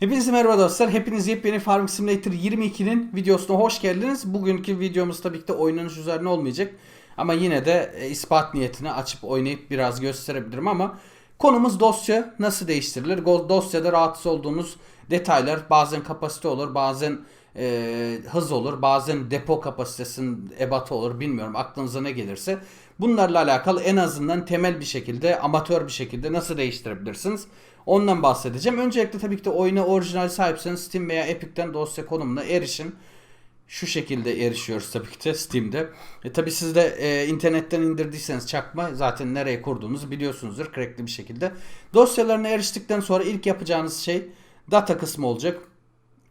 Hepinize merhaba dostlar. Hepiniz yepyeni Farming Simulator 22'nin videosuna hoş geldiniz. Bugünkü videomuz tabii ki de oynanış üzerine olmayacak. Ama yine de e, ispat niyetine açıp oynayıp biraz gösterebilirim ama konumuz dosya nasıl değiştirilir? Dosyada rahatsız olduğunuz detaylar bazen kapasite olur, bazen e, hız olur, bazen depo kapasitesinin ebatı olur bilmiyorum aklınıza ne gelirse. Bunlarla alakalı en azından temel bir şekilde, amatör bir şekilde nasıl değiştirebilirsiniz? Ondan bahsedeceğim. Öncelikle tabii ki de oyuna orijinal sahipseniz Steam veya Epic'ten dosya konumuna erişin. Şu şekilde erişiyoruz tabii ki de Steam'de. E, tabii siz de e, internetten indirdiyseniz çakma zaten nereye kurduğunuzu biliyorsunuzdur crackli bir şekilde. Dosyalarına eriştikten sonra ilk yapacağınız şey data kısmı olacak.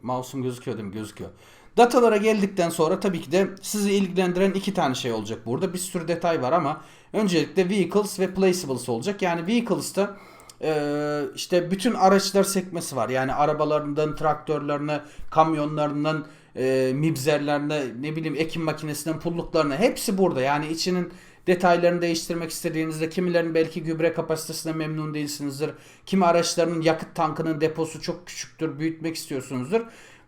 Mouse'um gözüküyor değil mi? Gözüküyor. Datalara geldikten sonra tabii ki de sizi ilgilendiren iki tane şey olacak burada. Bir sürü detay var ama öncelikle vehicles ve placeables olacak. Yani vehicles'ta ee, işte bütün araçlar sekmesi var. Yani arabalarından, traktörlerine, kamyonlarından, e, mibzerlerine, ne bileyim ekim makinesinden, pulluklarına hepsi burada. Yani içinin detaylarını değiştirmek istediğinizde kimilerin belki gübre kapasitesine memnun değilsinizdir. Kimi araçlarının yakıt tankının deposu çok küçüktür, büyütmek istiyorsunuzdur.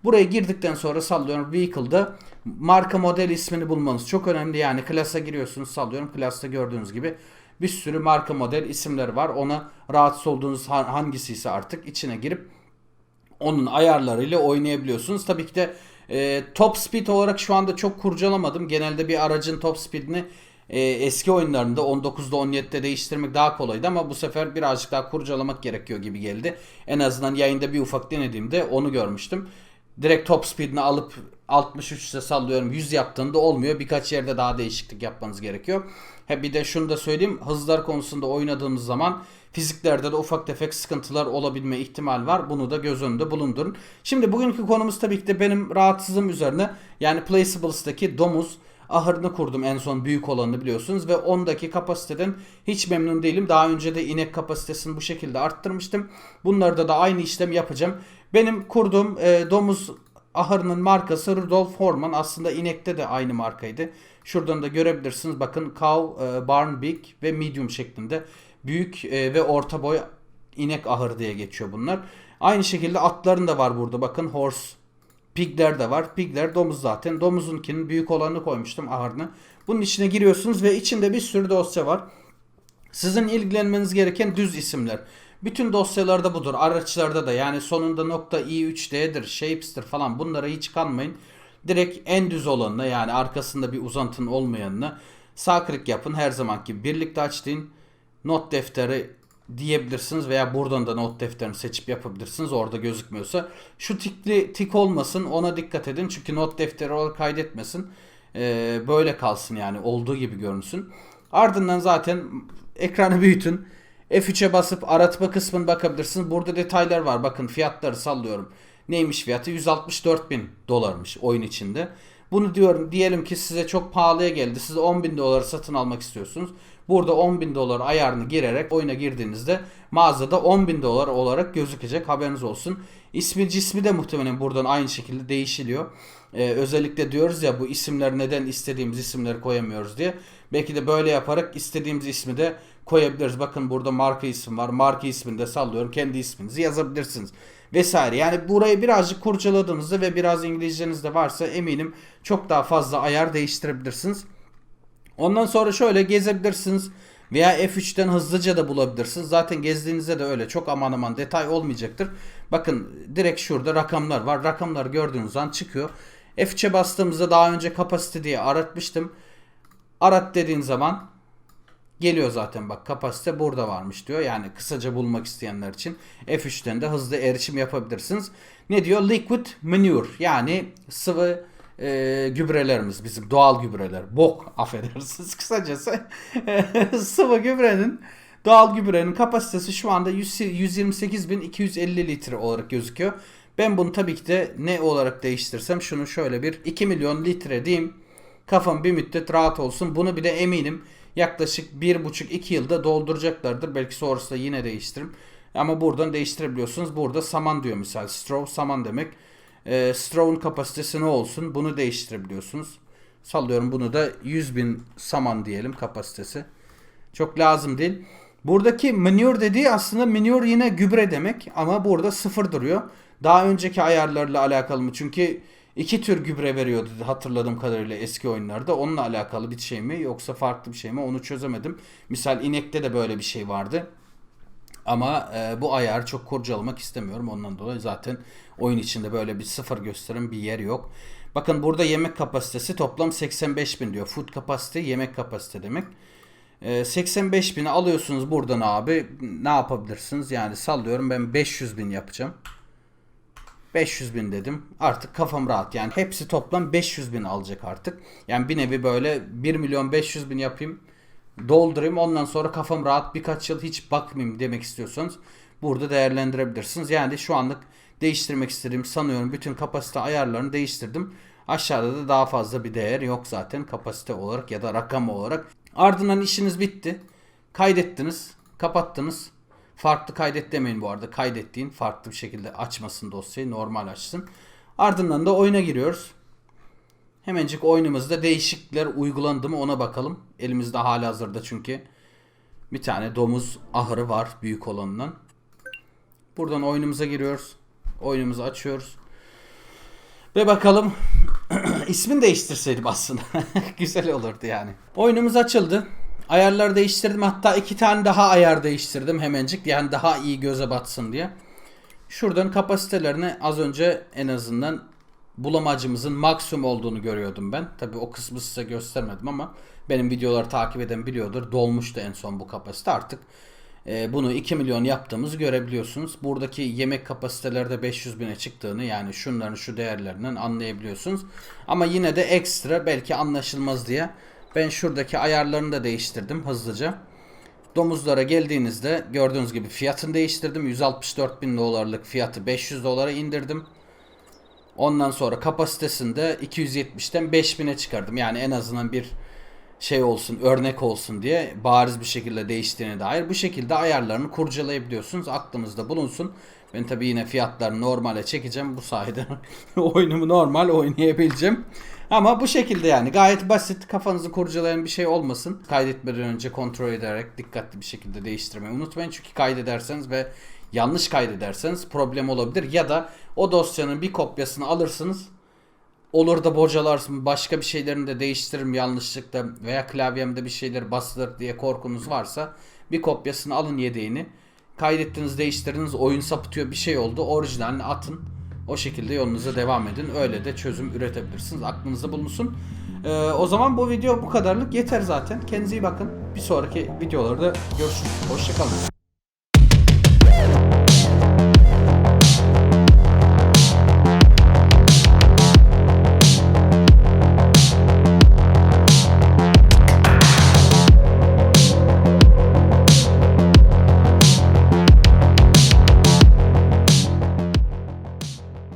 Buraya girdikten sonra sallıyorum vehicle'da marka model ismini bulmanız çok önemli. Yani klasa giriyorsunuz sallıyorum. Klasta gördüğünüz gibi bir sürü marka model isimler var. Ona rahatsız olduğunuz ha- hangisiyse artık içine girip onun ayarlarıyla oynayabiliyorsunuz. Tabii ki de e, top speed olarak şu anda çok kurcalamadım. Genelde bir aracın top speedini e, eski oyunlarında 19'da 17'de değiştirmek daha kolaydı ama bu sefer birazcık daha kurcalamak gerekiyor gibi geldi. En azından yayında bir ufak denediğimde onu görmüştüm. Direkt top speedini alıp 63 ise sallıyorum 100 yaptığında olmuyor. Birkaç yerde daha değişiklik yapmanız gerekiyor. He bir de şunu da söyleyeyim. Hızlar konusunda oynadığımız zaman fiziklerde de ufak tefek sıkıntılar olabilme ihtimal var. Bunu da göz önünde bulundurun. Şimdi bugünkü konumuz tabii ki de benim rahatsızlığım üzerine. Yani Placeables'taki domuz ahırını kurdum en son büyük olanını biliyorsunuz ve ondaki kapasiteden hiç memnun değilim. Daha önce de inek kapasitesini bu şekilde arttırmıştım. Bunlarda da aynı işlem yapacağım. Benim kurduğum e, domuz ahırının markası Rudolf Horman. Aslında inekte de aynı markaydı. Şuradan da görebilirsiniz. Bakın Cow, e, Barn Big ve Medium şeklinde. Büyük e, ve orta boy inek ahır diye geçiyor bunlar. Aynı şekilde atların da var burada. Bakın horse Pigler de var. Pigler domuz zaten. Domuzunkinin büyük olanını koymuştum ahırını. Bunun içine giriyorsunuz ve içinde bir sürü dosya var. Sizin ilgilenmeniz gereken düz isimler. Bütün dosyalarda budur. Araçlarda da yani sonunda nokta i3d'dir, shapes'tir falan bunlara hiç kanmayın. Direkt en düz olanına yani arkasında bir uzantının olmayanına sağ klik yapın her zaman gibi birlikte açtığın not defteri diyebilirsiniz veya buradan da not defterini seçip yapabilirsiniz orada gözükmüyorsa. Şu tikli tik olmasın ona dikkat edin çünkü not defteri olarak kaydetmesin. Ee, böyle kalsın yani olduğu gibi görünsün. Ardından zaten ekranı büyütün. F3'e basıp aratma kısmına bakabilirsiniz. Burada detaylar var. Bakın fiyatları sallıyorum. Neymiş fiyatı? 164 bin dolarmış oyun içinde. Bunu diyorum diyelim ki size çok pahalıya geldi. Siz 10 bin dolar satın almak istiyorsunuz. Burada 10 bin dolar ayarını girerek oyuna girdiğinizde mağazada 10 bin dolar olarak gözükecek haberiniz olsun. İsmi cismi de muhtemelen buradan aynı şekilde değişiliyor. Ee, özellikle diyoruz ya bu isimler neden istediğimiz isimleri koyamıyoruz diye. Belki de böyle yaparak istediğimiz ismi de koyabiliriz. Bakın burada marka isim var. Marka ismini de sallıyorum. Kendi isminizi yazabilirsiniz. Vesaire. Yani burayı birazcık kurcaladığınızda ve biraz İngilizceniz de varsa eminim çok daha fazla ayar değiştirebilirsiniz. Ondan sonra şöyle gezebilirsiniz veya F3'ten hızlıca da bulabilirsiniz. Zaten gezdiğinizde de öyle çok aman aman detay olmayacaktır. Bakın direkt şurada rakamlar var. Rakamları gördüğünüz an çıkıyor. F3'e bastığımızda daha önce kapasite diye aratmıştım. Arat dediğin zaman geliyor zaten bak kapasite burada varmış diyor. Yani kısaca bulmak isteyenler için F3'ten de hızlı erişim yapabilirsiniz. Ne diyor? Liquid manure yani sıvı e, gübrelerimiz bizim doğal gübreler. Bok affedersiniz kısacası. sıvı gübrenin doğal gübrenin kapasitesi şu anda 100 128.250 litre olarak gözüküyor. Ben bunu tabii ki de ne olarak değiştirsem şunu şöyle bir 2 milyon litre diyeyim. Kafam bir müddet rahat olsun. Bunu bile eminim yaklaşık 1,5-2 yılda dolduracaklardır. Belki sonrasında yine değiştiririm. Ama buradan değiştirebiliyorsunuz. Burada saman diyor misal. Straw saman demek. E, straw'un kapasitesi ne olsun? Bunu değiştirebiliyorsunuz. Sallıyorum bunu da 100 bin saman diyelim kapasitesi. Çok lazım değil. Buradaki manure dediği aslında manure yine gübre demek ama burada sıfır duruyor. daha önceki ayarlarla alakalı mı? Çünkü iki tür gübre veriyordu hatırladığım kadarıyla eski oyunlarda. Onunla alakalı bir şey mi yoksa farklı bir şey mi onu çözemedim. Misal inekte de böyle bir şey vardı. Ama e, bu ayarı çok kurcalamak istemiyorum. Ondan dolayı zaten oyun içinde böyle bir sıfır gösteren bir yer yok. Bakın burada yemek kapasitesi toplam 85 bin diyor. Food kapasite yemek kapasite demek. E, 85 bini alıyorsunuz buradan abi. Ne yapabilirsiniz? Yani sallıyorum ben 500 bin yapacağım. 500 bin dedim. Artık kafam rahat. Yani hepsi toplam 500 bin alacak artık. Yani bir nevi böyle 1 milyon 500 bin yapayım. Doldurayım ondan sonra kafam rahat birkaç yıl hiç bakmayayım demek istiyorsanız burada değerlendirebilirsiniz. Yani şu anlık değiştirmek istediğim sanıyorum bütün kapasite ayarlarını değiştirdim. Aşağıda da daha fazla bir değer yok zaten kapasite olarak ya da rakam olarak. Ardından işiniz bitti. Kaydettiniz. Kapattınız. Farklı kaydet demeyin bu arada. Kaydettiğin farklı bir şekilde açmasın dosyayı. Normal açsın. Ardından da oyuna giriyoruz. Hemencik oyunumuzda değişiklikler uygulandı mı ona bakalım. Elimizde hala hazırda çünkü bir tane domuz ahırı var büyük olanından. Buradan oyunumuza giriyoruz. Oyunumuzu açıyoruz. Ve bakalım ismini değiştirseydim aslında. Güzel olurdu yani. Oyunumuz açıldı. Ayarları değiştirdim. Hatta iki tane daha ayar değiştirdim hemencik. Yani daha iyi göze batsın diye. Şuradan kapasitelerini az önce en azından bulamacımızın maksimum olduğunu görüyordum ben. Tabi o kısmı size göstermedim ama benim videoları takip eden biliyordur. Dolmuştu en son bu kapasite artık. e, bunu 2 milyon yaptığımızı görebiliyorsunuz. Buradaki yemek kapasitelerde 500 bine çıktığını yani şunların şu değerlerinden anlayabiliyorsunuz. Ama yine de ekstra belki anlaşılmaz diye ben şuradaki ayarlarını da değiştirdim hızlıca. Domuzlara geldiğinizde gördüğünüz gibi fiyatını değiştirdim. 164 bin dolarlık fiyatı 500 dolara indirdim. Ondan sonra kapasitesinde 270'ten 5000'e çıkardım. Yani en azından bir şey olsun, örnek olsun diye bariz bir şekilde değiştiğine dair bu şekilde ayarlarını kurcalayabiliyorsunuz. Aklınızda bulunsun. Ben tabi yine fiyatlarını normale çekeceğim. Bu sayede oyunumu normal oynayabileceğim. Ama bu şekilde yani gayet basit kafanızı kurcalayan bir şey olmasın. Kaydetmeden önce kontrol ederek dikkatli bir şekilde değiştirmeyi unutmayın. Çünkü kaydederseniz ve yanlış kaydederseniz problem olabilir. Ya da o dosyanın bir kopyasını alırsınız. Olur da bocalarsın başka bir şeylerini de değiştiririm yanlışlıkla veya klavyemde bir şeyler basılır diye korkunuz varsa bir kopyasını alın yedeğini. Kaydettiniz değiştirdiniz oyun sapıtıyor bir şey oldu orijinalini atın. O şekilde yolunuza devam edin. Öyle de çözüm üretebilirsiniz. Aklınızda bulunsun. Ee, o zaman bu video bu kadarlık yeter zaten. Kendinize iyi bakın. Bir sonraki videolarda görüşürüz. Hoşçakalın.